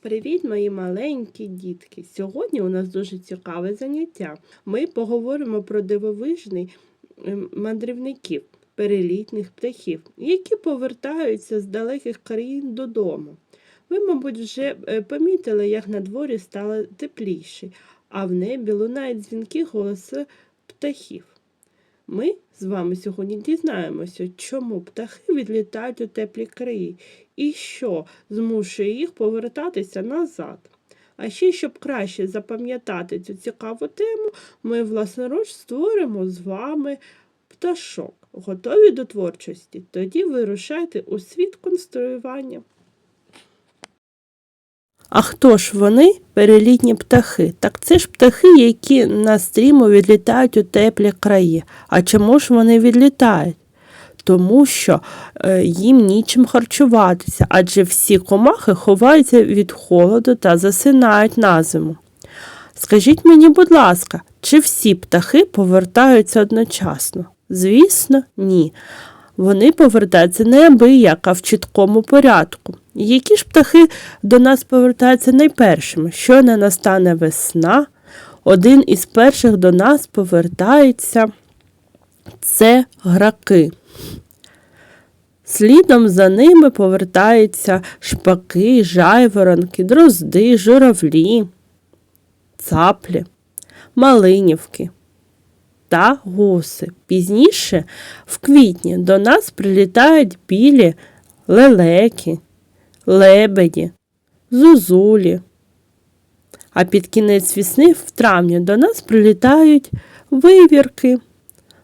Привіт, мої маленькі дітки! Сьогодні у нас дуже цікаве заняття. Ми поговоримо про дивовижний ем, мандрівників, перелітних птахів, які повертаються з далеких країн додому. Ви, мабуть, вже е, помітили, як на дворі стало тепліше, а в небі лунають дзвінки голоси птахів. Ми з вами сьогодні дізнаємося, чому птахи відлітають у теплі краї і що змушує їх повертатися назад. А ще, щоб краще запам'ятати цю цікаву тему, ми власноруч створимо з вами пташок. Готові до творчості? Тоді вирушайте у світ конструювання. А хто ж вони, перелітні птахи? Так це ж птахи, які на стріму відлітають у теплі краї. А чому ж вони відлітають? Тому що е, їм нічим харчуватися, адже всі комахи ховаються від холоду та засинають на зиму. Скажіть мені, будь ласка, чи всі птахи повертаються одночасно? Звісно, ні. Вони повертаються неабияк, а в чіткому порядку. Які ж птахи до нас повертаються найпершими? Щойно настане весна, один із перших до нас повертається це граки. Слідом за ними повертаються шпаки, жайворонки, дрозди, журавлі, цаплі, малинівки та гуси. Пізніше, в квітні, до нас прилітають білі лелеки, лебеді, зузулі. А під кінець весни в травні до нас прилітають вивірки,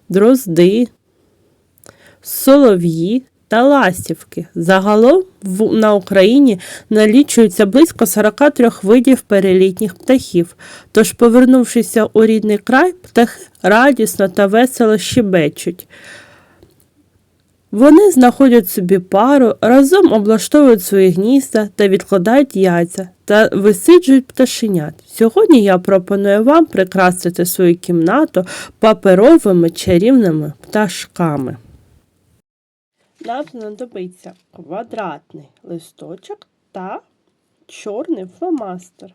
дрозди, солов'ї та ластівки. Загалом на Україні налічується близько 43 видів перелітніх птахів. Тож, повернувшися у рідний край, птахи радісно та весело щебечуть. Вони знаходять собі пару, разом облаштовують свої гнізда та відкладають яйця та висиджують пташенят. Сьогодні я пропоную вам прикрасити свою кімнату паперовими чарівними пташками. Нам знадобиться квадратний листочок та чорний фломастер.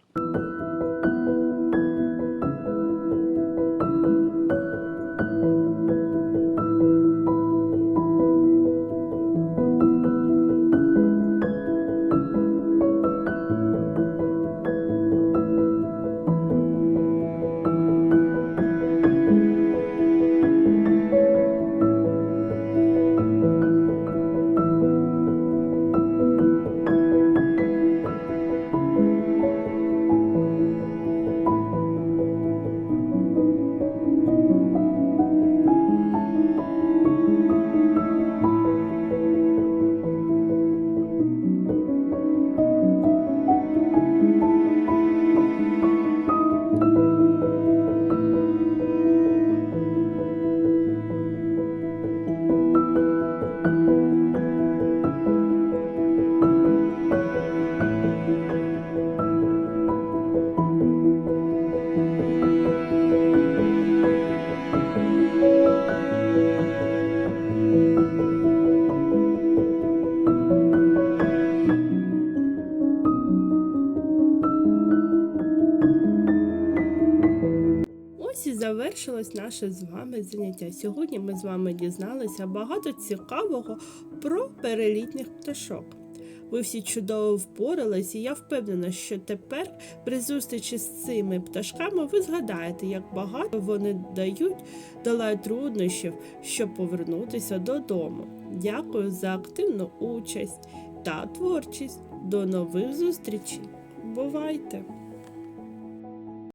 Завершилось наше з вами заняття. Сьогодні ми з вами дізналися багато цікавого про перелітних пташок. Ви всі чудово впорались, і я впевнена, що тепер при зустрічі з цими пташками ви згадаєте, як багато вони дають, долають труднощів, щоб повернутися додому. Дякую за активну участь та творчість. До нових зустрічей. Бувайте!